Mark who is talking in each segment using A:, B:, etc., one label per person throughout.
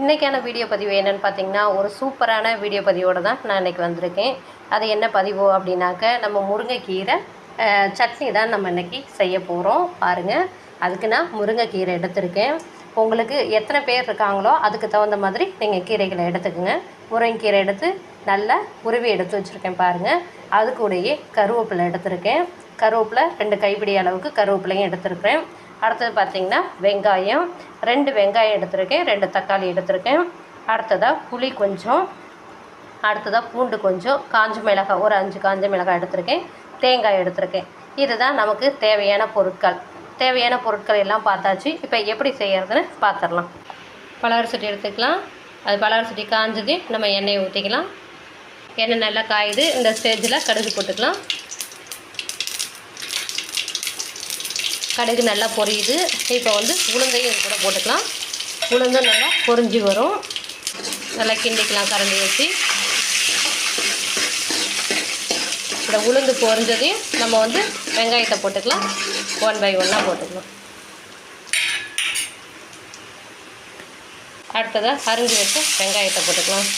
A: இன்றைக்கான வீடியோ பதிவு என்னென்னு பார்த்தீங்கன்னா ஒரு சூப்பரான வீடியோ பதிவோடு தான் நான் இன்றைக்கி வந்திருக்கேன். அது என்ன பதிவு அப்படின்னாக்க நம்ம முருங்கைக்கீரை சட்னி தான் நம்ம இன்றைக்கி செய்ய போகிறோம் பாருங்கள் அதுக்கு நான் முருங்கைக்கீரை எடுத்திருக்கேன். உங்களுக்கு எத்தனை பேர் இருக்காங்களோ அதுக்கு தகுந்த மாதிரி நீங்கள் கீரைகளை எடுத்துக்கோங்க. முருங்கைக்கீரை எடுத்து நல்லா உருவி எடுத்து வச்சுருக்கேன் பாருங்கள் அது கூடயே கருவேப்பிலை எடுத்திருக்கேன். கருவேப்பிலை ரெண்டு கைப்பிடி அளவுக்கு கருவேப்பிலையும் எடுத்திருக்கிறேன். அடுத்தது பார்த்திங்கன்னா வெங்காயம் ரெண்டு வெங்காயம் எடுத்திருக்கேன் ரெண்டு தக்காளி எடுத்திருக்கேன். அடுத்ததாக புளி கொஞ்சம் அடுத்ததாக பூண்டு கொஞ்சம் காஞ்ச மிளகாய் ஒரு அஞ்சு காஞ்ச மிளகாய் எடுத்திருக்கேன் தேங்காய் எடுத்திருக்கேன். இதுதான் நமக்கு தேவையான பொருட்கள். தேவையான பொருட்கள் எல்லாம் பார்த்தாச்சு. இப்போ எப்படி செய்கிறதுன்னு பார்த்துடலாம் பலவர சட்டி எடுத்துக்கலாம். அது பலவர சட்டி காஞ்சது நம்ம எண்ணெயை ஊற்றிக்கலாம் எண்ணெய் நல்லா காயுது. இந்த ஸ்டேஜில் கடுகு போட்டுக்கலாம். கடுகு நல்லா பொரியுது. இப்போ வந்து உளுந்தையும் இது கூட போட்டுக்கலாம். உளுந்தும் நல்லா பொரிஞ்சு வரும். நல்லா கிண்டிக்கலாம் கரண்டி வச்சு. இந்த உளுந்து பொரிஞ்சதையும் நம்ம வந்து வெங்காயத்தை போட்டுக்கலாம். ஒன் பை ஒன்னாக போட்டுக்கலாம். அடுத்ததாக அரிஞ்சு வச்சு வெங்காயத்தை போட்டுக்கலாம்.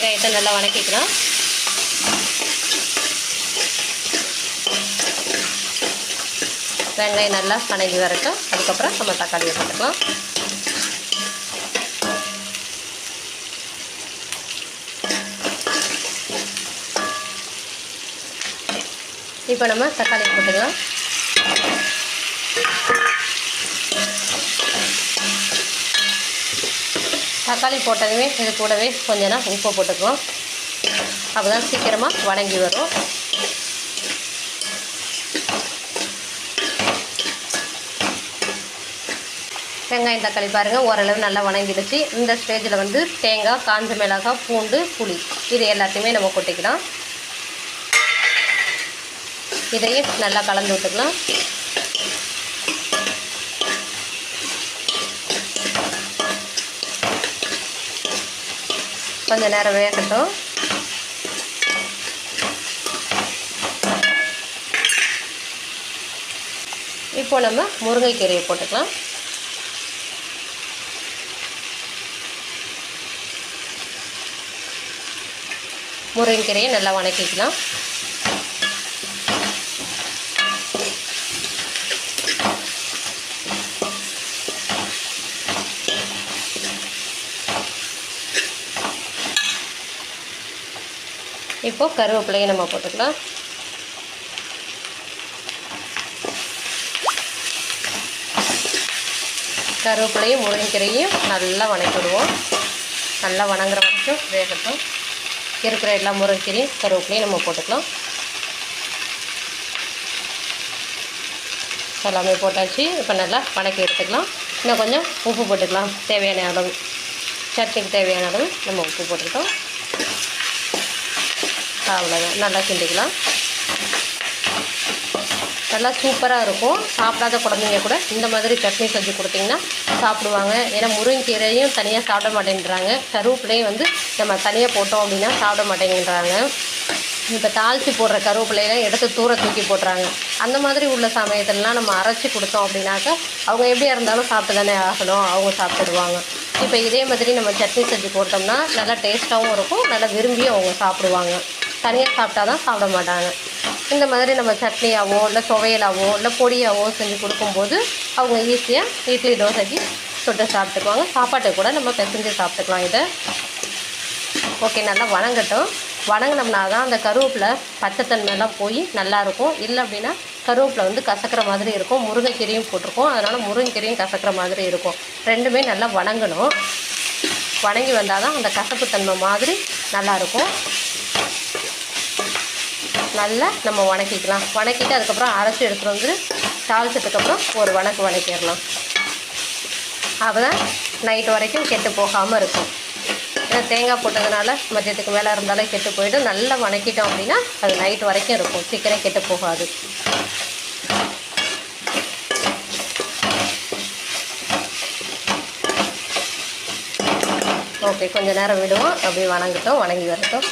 A: வெங்காயத்தை நல்லா வணக்கிக்கலாம். வெங்காயம் நல்லா வணங்கி வரட்டும். அதுக்கப்புறம் நம்ம தக்காளியை போட்டுக்கலாம் இப்போ நம்ம தக்காளி போட்டுக்கலாம். தக்காளி போட்டதுமே இது கூடவே கொஞ்ச நேரம் உப்பு போட்டுக்குவோம். அப்போ தான் சீக்கிரமாக வணங்கி வரும். வெங்காயம் தக்காளி பாருங்கள் ஓரளவு நல்லா வணங்கிடுச்சு. இந்த ஸ்டேஜில் வந்து தேங்காய் காஞ்ச மிளகாய் பூண்டு புளி. இது எல்லாத்தையுமே நம்ம கொட்டிக்கலாம். இதையும் நல்லா கலந்து விட்டுக்கலாம். கொஞ்சம் நேரம் வேகட்டும். இப்போ நம்ம முருங்கைக்கீரையை போட்டுக்கலாம். முருங்கைக்கீரையை நல்லா வணக்கிக்கலாம். இப்போ கருவேப்பிலையை நம்ம போட்டுக்கலாம். கருவேப்பிலையும் முருங்கைக்கீரையும் நல்லா வணக்கிடுவோம். நல்லா வணங்குற வரைக்கும் வேகட்டும். இருக்கிற எல்லா முருங்கைக்கீரையும் கருவேப்பிலையும் நம்ம போட்டுக்கலாம். எல்லாமே போட்டாச்சு. இப்போ நல்லா வணக்கி எடுத்துக்கலாம். இன்னும் கொஞ்சம் உப்பு போட்டுக்கலாம். தேவையான அளவு. சட்னிக்கு தேவையான அளவு நம்ம உப்பு போட்டுக்கலாம் அவ்வளோதான் நல்லா கிண்டிக்கலாம். நல்லா சூப்பராக இருக்கும். சாப்பிடாத குழந்தைங்க கூட இந்த மாதிரி சட்னி செஞ்சு கொடுத்தீங்கன்னா சாப்பிடுவாங்க. ஏன்னா முருங்கைக்கீரையும் தனியாக சாப்பிட மாட்டேங்கிறாங்க கருவேப்பிலையும் வந்து நம்ம தனியாக போட்டோம் அப்படின்னா சாப்பிட மாட்டேங்கிறாங்க. இப்போ தாளித்து போடுற கருவேப்பிலையெல்லாம் எடுத்து தூர தூக்கி போட்டுறாங்க. அந்த மாதிரி உள்ள சமயத்துலலாம் நம்ம அரைச்சி கொடுத்தோம் அப்படின்னாக்கா அவங்க எப்படியா இருந்தாலும் சாப்பிட்டு தானே ஆகணும். அவங்க சாப்பிட்டுடுவாங்க. இப்போ இதே மாதிரி நம்ம சட்னி செஞ்சு போட்டோம்னா நல்லா டேஸ்ட்டாகவும் இருக்கும். நல்லா விரும்பியும் அவங்க சாப்பிடுவாங்க. தனியாக சாப்பிட்டா தான் சாப்பிட மாட்டாங்க. இந்த மாதிரி நம்ம சட்னியாவோ இல்லை துவையலாவோ இல்லை பொடியாவோ செஞ்சு கொடுக்கும்போது அவங்க ஈஸியாக இட்லி தோசைக்கு தொட்டு சாப்பிட்டுக்குவாங்க. சாப்பாட்டை கூட நம்ம பிசைஞ்சு சாப்பிட்டுக்கலாம் இதை. ஓகே நல்லா வணங்கட்டும். வணங்கினோம்னா தான் அந்த கருவேப்பிலை பச்சைத்தன்மையெல்லாம் போய் நல்லாயிருக்கும் இல்லை அப்படின்னா கருவேப்பிலை வந்து கசக்கிற மாதிரி இருக்கும். முருங்கைக்கீரையும் போட்டிருக்கோம். அதனால் முருங்கைக்கீரையும் கசக்கிற மாதிரி இருக்கும். ரெண்டுமே நல்லா வணங்கணும். வணங்கி வந்தால் தான் அந்த கசப்புத்தன்மை மாதிரி நல்லாயிருக்கும் நல்லா நம்ம வணக்கிக்கலாம். வணக்கிட்டு அதுக்கப்புறம் அரைச்சி எடுத்துகிட்டு வந்து தாளிச்சதுக்கப்புறம் ஒரு வணக்கு வணக்கிடலாம். அப்போ தான் நைட்டு வரைக்கும் கெட்டு போகாமல் இருக்கும். ஏன்னா தேங்காய் போட்டதுனால மதியத்துக்கு மேலே இருந்தாலும் கெட்டு போயிடும். நல்லா வணக்கிட்டோம் அப்படின்னா அது நைட் வரைக்கும் இருக்கும். சீக்கிரம் கெட்டு போகாது. ஓகே கொஞ்சம் நேரம் விடுவோம். அப்படியே வணங்கட்டும் வணங்கி வரட்டும்.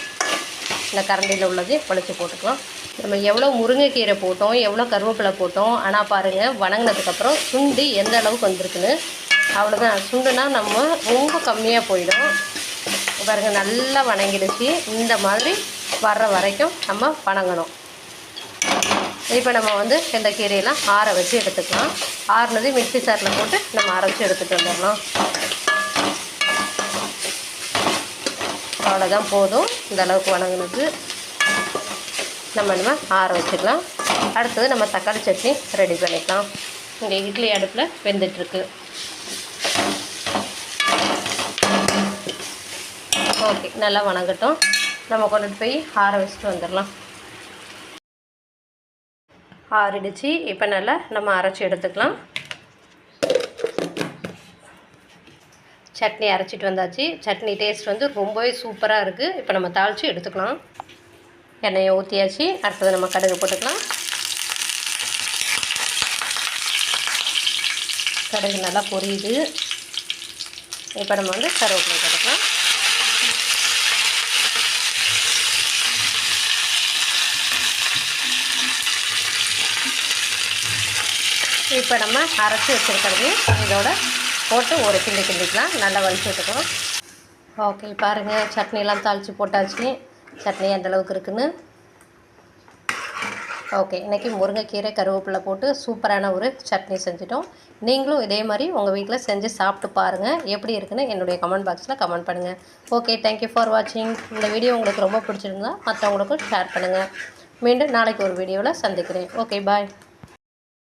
A: இந்த கரண்டியில் உள்ளது வலிச்சு போட்டுக்கலாம். நம்ம எவ்வளோ முருங்கைக்கீரை போட்டோம் எவ்வளோ கருவேப்பிலை போட்டோம் ஆனால் பாருங்கள் வணங்கினதுக்கப்புறம் சுண்டு எந்த அளவுக்கு வந்திருக்குன்னு. அவ்வளோதான் சுண்டுனா நம்ம ரொம்ப கம்மியாக போயிடும். பாருங்கள் நல்லா வணங்கிடுச்சு. இந்த மாதிரி வர்ற வரைக்கும் நம்ம வணங்கணும். இப்போ நம்ம வந்து இந்த கீரையெல்லாம் ஆற வச்சு எடுத்துக்கலாம். ஆறுனது மிக்சி சாரில் போட்டு நம்ம அரைச்சி எடுத்துகிட்டு வந்துடலாம். அவ்வளோதான் போதும். இந்த அளவுக்கு வணங்கினது. நம்ம நம்ம ஆற வச்சுக்கலாம். அடுத்தது நம்ம தக்காளி சட்னி ரெடி பண்ணிக்கலாம். இங்கே இட்லி அடுப்பில் வெந்துட்டுருக்கு. ஓகே நல்லா வணங்கட்டும். நம்ம கொண்டுட்டு போய் ஆற வச்சுட்டு வந்துடலாம். ஆறிடுச்சு. இப்போ நல்லா நம்ம அரைச்சி எடுத்துக்கலாம். சட்னி அரைச்சிட்டு வந்தாச்சு. சட்னி டேஸ்ட் வந்து ரொம்பவே சூப்பராக இருக்குது இப்போ நம்ம தாளித்து எடுத்துக்கலாம். எண்ணெயை ஊற்றியாச்சு அடுத்தது நம்ம கடுகு போட்டுக்கலாம். கடுகு நல்லா பொரியுது. இப்போ நம்ம வந்து கருவேப்பிலை போட்டுக்கலாம். இப்போ நம்ம அரைச்சி வச்சுருக்கிறது இதோட போட்டு ஒரு கிண்டி கிண்டிக்கலாம். நல்லா வலிச்சு விட்டுக்கணும். ஓகே பாருங்கள் சட்னிலாம் தாளித்து போட்டாச்சு. சட்னி எந்தளவுக்கு இருக்குன்னு. ஓகே இன்றைக்கி முருங்கைக்கீரை கருவேப்பிலை போட்டு சூப்பரான ஒரு சட்னி செஞ்சிட்டோம். நீங்களும் இதே மாதிரி உங்கள் வீட்டில் செஞ்சு சாப்பிட்டு பாருங்கள் எப்படி இருக்குன்னு என்னுடைய கமெண்ட் பாக்ஸில் கமெண்ட் பண்ணுங்கள் ஓகே தேங்க்யூ ஃபார் வாட்சிங் இந்த வீடியோ உங்களுக்கு ரொம்ப பிடிச்சிருந்தா மற்றவங்களுக்கும் ஷேர் பண்ணுங்கள் மீண்டும் நாளைக்கு ஒரு வீடியோவில் சந்திக்கிறேன். Okay bye